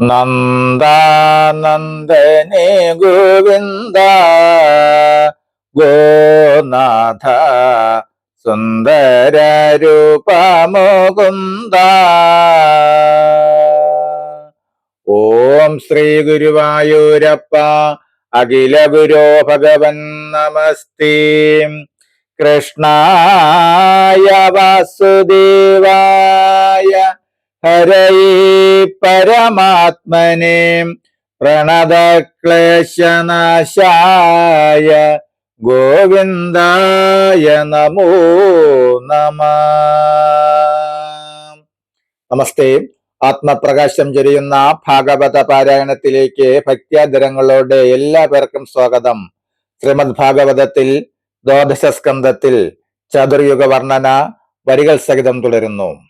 നന്ദാനന്ദനെ ഗോവിന്ദ ഗോനാഥ സുന്ദര രൂപമുകുന്ദ ഓം ശ്രീ ഗുരുവായൂരപ്പ അഖില ഗുരോ ഭഗവൻ നമസ്തേ. കൃഷ്ണായ വാസുദേവായ ഹരയേ പരമാത്മനെ പ്രണതക്ലേശനാശായ ഗോവിന്ദായ നമോ നമ. നമസ്തേ. ആത്മപ്രകാശം ചൊരിയുന്ന ഭാഗവത പാരായണത്തിലേക്ക് ഭക്ത്യാദരങ്ങളോടെ എല്ലാ പേർക്കും സ്വാഗതം. ശ്രീമദ് ഭാഗവതത്തിൽ ദ്വാദശസ്കന്ധത്തിൽ ചതുർയുഗ വർണന വരികൾ സഹിതം തുടരുന്നു.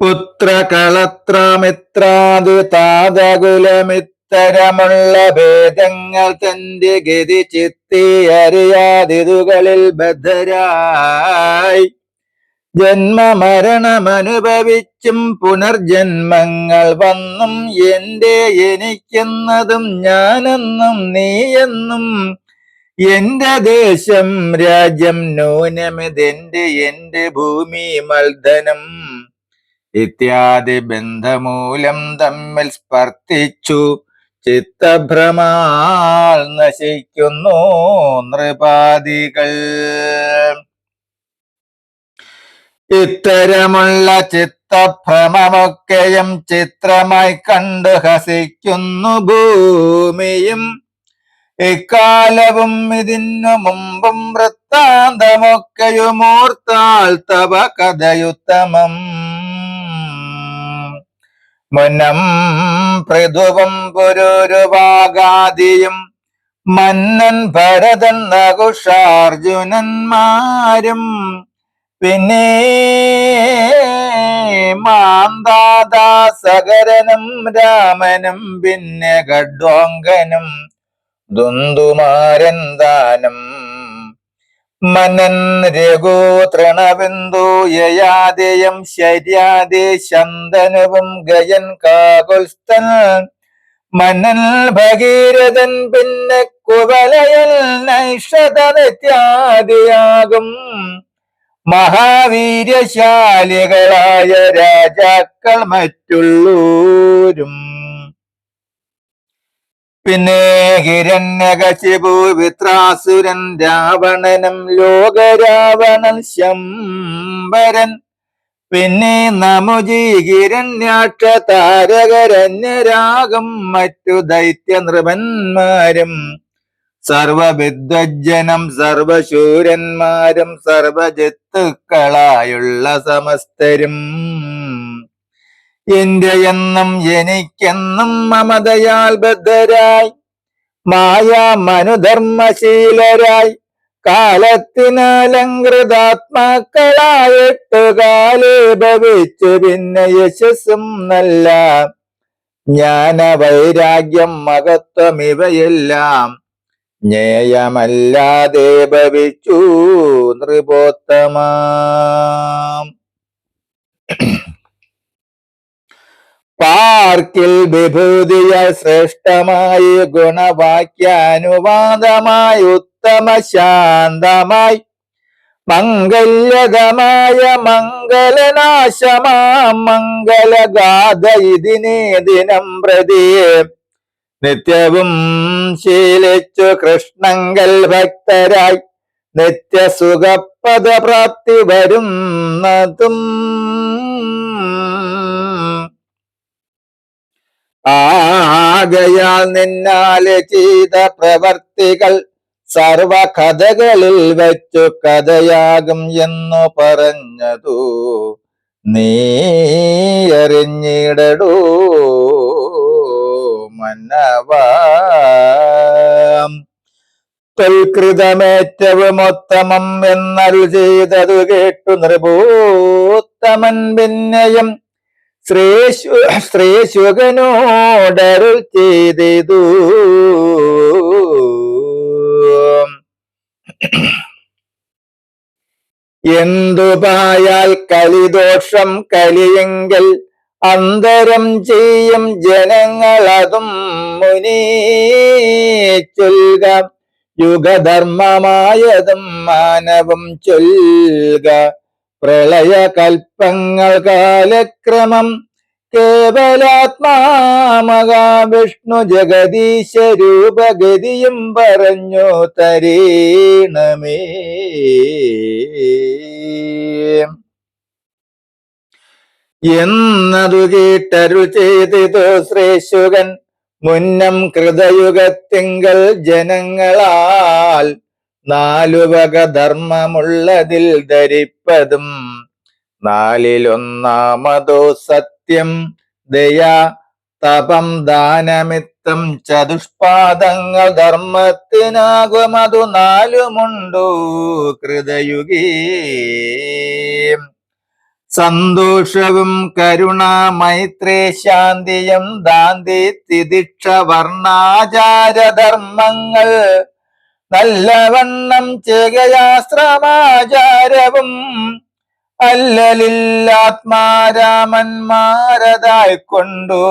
പുത്രകളത്രമിത്രാദി താതകുലമിത്തരമുള്ള ഭേദങ്ങൾ തന്റെ ഗതി ചിത്തി അറിയാതിതുകളിൽ ബദ്ധരായി. ജന്മമരണമനുഭവിച്ചും പുനർജന്മങ്ങൾ വന്നും എന്റെ എനിക്കെന്നതും ഞാനെന്നും നീയെന്നും എന്റെ ദേശം രാജ്യം നൂനമിതെന്റെ എന്റെ ഭൂമി മൽധനം ഇത്യാദി ബന്ധമൂലം തമ്മിൽ സ്പർത്തിച്ചു. ചിത്തഭ്രമാൽ നശിക്കുന്നു നൃപാദികൾ. ഇത്തരമുള്ള ചിത്തഭ്രമമൊക്കെയും ചിത്രമായി കണ്ടു ഹസിക്കുന്നു ഭൂമിയും. ഇക്കാലവും ഇതിനു മുമ്പും വൃത്താന്തമൊക്കെയുമോർത്താൽ തവ കഥയുത്തമം. മുനം പൃഥുവും പുരുരുവാഗാദിയും മന്നൻ ഭരതൻ നകുഷാർജുനന്മാരും പിന്നെ മാന്താദാസകരനും രാമനും പിന്നെ ഖഡ്വാങ്കനും ദുന്ദുമാരന്താനം മനൻ രഘു തൃണബിന്ദു യയാദേയം ശര്യാദേ ശന്തനുവും ഗയൻ കാകുൽസ്ഥൻ. മനൻ ഭഗീരഥൻ പിന്നെ കുവലയൽ നൈഷതനിത്യാദിയാകും മഹാവീര്യശാലികളായ രാജാക്കൾ മറ്റുള്ളൂരും. പിന്നെ ഹിരണ്യകശിപു വിത്രാസുരൻ രാവണനും ലോകരാവണൻ ശംബരൻ പിന്നെ നമുജി ഹിരണ്യാക്ഷ താരകരന്യരാഗം മറ്റു ദൈത്യ നൃപന്മാരും സർവവിദ്വജ്ജനം സർവശൂരന്മാരും സർവജിത്തുക്കളായുള്ള സമസ്തരും. എന്റെ എന്നും എനിക്കെന്നും മമതയാൽ ബദ്ധരായി. മായ മനുധർമ്മശീലരായി. കാലത്തിനലങ്കൃതാത്മാക്കളായിട്ട് കാലേ ഭവിച്ചു പിന്നെ യശസ്സും നല്ല. ജ്ഞാന വൈരാഗ്യം മഹത്വം ഇവയെല്ലാം ജ്ഞേയമല്ലാതെ ഭവിച്ചു. നൃപോത്തമാം. പാർക്കിൽ വിഭൂതിയ ശ്രേഷ്ഠമായി ഗുണവാക്യാനുവാദമായി ഉത്തമ ശാന്തമായി മംഗല്യതമായ മംഗലനാശമാ മംഗലഗാഥ ഇതിനേ ദിനം പ്രതി. നിത്യവും ശീലിച്ചു കൃഷ്ണങ്കൽ ഭക്തരായി നിത്യസുഖപദപ്രാപ്തി വരുന്നതും. ആകയാൽ നിന്നാലെ ചെയ്ത പ്രവർത്തികൾ സർവ കഥകളിൽ വെച്ചു കഥയാകും എന്നു പറഞ്ഞതു. നീയറിഞ്ഞിടൂ മന്നവ. ൃതമേറ്റവും എന്നൽ ചെയ്തതു കേട്ടു നൃപൂത്തമൻ പിന്നെയും ശ്രീശു ശ്രീശുകനോടരുൾ ചെയ്തു എന്തുപായാൽ കലിദോഷം കലിയെങ്കിൽ അന്തരം ചെയ്യും ജനങ്ങളതും മുനി ചൊൽക യുഗധർമ്മമായതും മാനവം ചൊൽക പ്രളയ കൽപ്പങ്ങൾ കാലക്രമം കേവലാത്മാമഹാവിഷ്ണു ജഗദീശ രൂപഗതിയും പറഞ്ഞു തരീണമേ. എന്നതു കേട്ടരു ചെയ്തിതു ശ്രേശുകൻ മുന്നം കൃതയുഗത്തിങ്കൽ ജനങ്ങളാൽ നാലുവക ധർമ്മമുള്ളതിൽ ധരിപ്പതും നാലിലൊന്നാമതോ സത്യം ദയ തപം ദാനമിത്തം ചതുഷ്പാദങ്ങൾ ധർമ്മത്തിനാകുമതു നാലുമുണ്ടു കൃതയുഗീ? സന്തോഷവും കരുണ മൈത്രേ ശാന്തിയും ദാന്തി തിദിക്ഷ വർണാചാരധർമ്മങ്ങൾ നല്ലവണ്ണം ചേകയാശ്രമാചാരവും അല്ലലില്ലാത്മാരാമന്മാരതായി കൊണ്ടു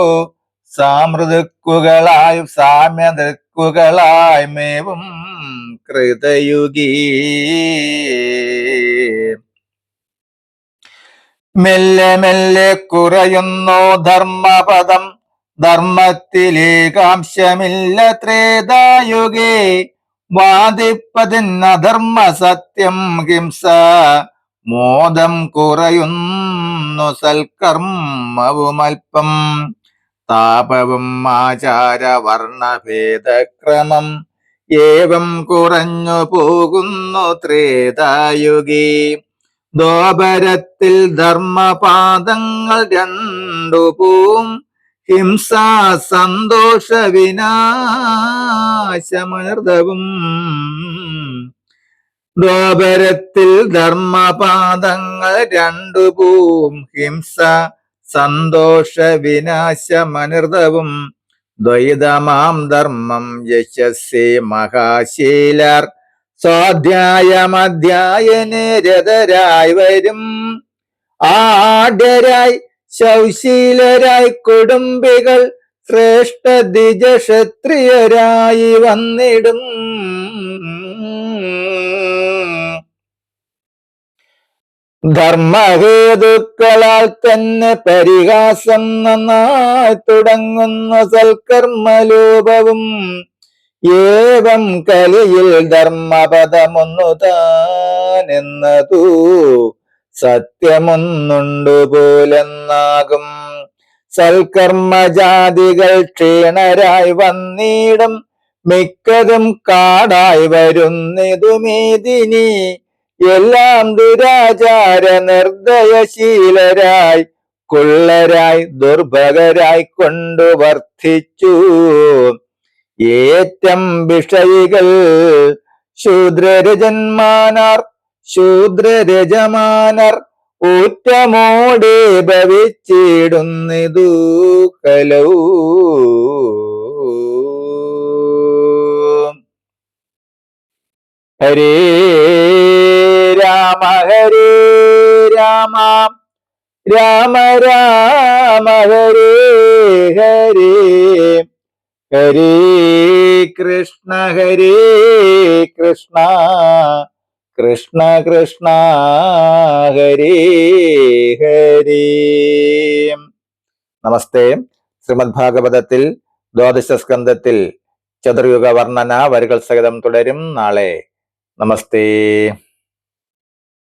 സാമൃതക്കുകളായി സാമ്യതക്കുകളായി മേവും കൃതയുഗീ. മെല്ലെ മെല്ലെ കുറയുന്നു ധർമ്മപദം. ധർമ്മത്തിലേകാംശമില്ല ത്രേതായുഗേ. വാദിപ്പതിനധർമ്മ സത്യം ഹിംസ മോദം കുറയുന്നു സൽക്കർമ്മവുമൽപ്പം താപവും ആചാരവർണഭേദക്രമം ഏവം കുറഞ്ഞു പോകുന്നു ത്രേതായുഗി. ദോപരത്തിൽ ധർമ്മപാദങ്ങൾ രണ്ടു പൂം ഹിംസ സന്തോഷ വിനാശമർദ്ദവും ദ്വാപരത്തിൽ ധർമ്മപാദങ്ങൾ രണ്ടു പൂം ഹിംസ സന്തോഷ വിനാശമനൃതവും ദ്വൈതമാം ധർമ്മം യശസ്സേ മഹാശീലർ. സ്വാധ്യായമധ്യായനെ രതരായി വരും. ആഢ്യരായി ശൗശീലരായി കുടുംബികൾ ശ്രേഷ്ഠ ദ്വിജക്ഷത്രിയരായി വന്നിടും. ധർമ്മഹേതുക്കളാൽ തന്നെ പരിഹാസം നന്നായി തുടങ്ങുന്ന സൽക്കർമ്മലോപവും ഏവം കലിയിൽ ധർമ്മപദമൊന്നു താനെന്നതു സത്യമൊന്നുണ്ടു പോലെന്നാകും സൽക്കർമ്മജാതികൾ ക്ഷീണരായി വന്നിടും. മിക്കതും കാടായി വരുന്നിതുമേദിനി എല്ലാം ദുരാചാര നിർദ്ദയശീലരായി കുള്ളരായി ദുർഭകരായി കൊണ്ടു വർദ്ധിച്ചു ഏറ്റം വിഷയികൾ ശൂദ്രരജന്മാനാർ ശൂദ്രരജമാനർ ഊറ്റമോടെ ഭവിച്ചിടുന്നതു കലൗ. ഹരേ രാമ ഹരേ രാമ. രാമ രാമ ഹരേ ഹരേ. ഹരേ കൃഷ്ണ ഹരേ കൃഷ്ണ. കൃഷ്ണ കൃഷ്ണ ഹരേ ഹരേ. നമസ്തേ. ശ്രീമദ് ഭാഗവതത്തിൽ ദ്വാദശ സ്കന്ധത്തിൽ ചതുർയുഗ വർണന വരികൾ സഹിതം തുടരും നാളെ. നമസ്തേ.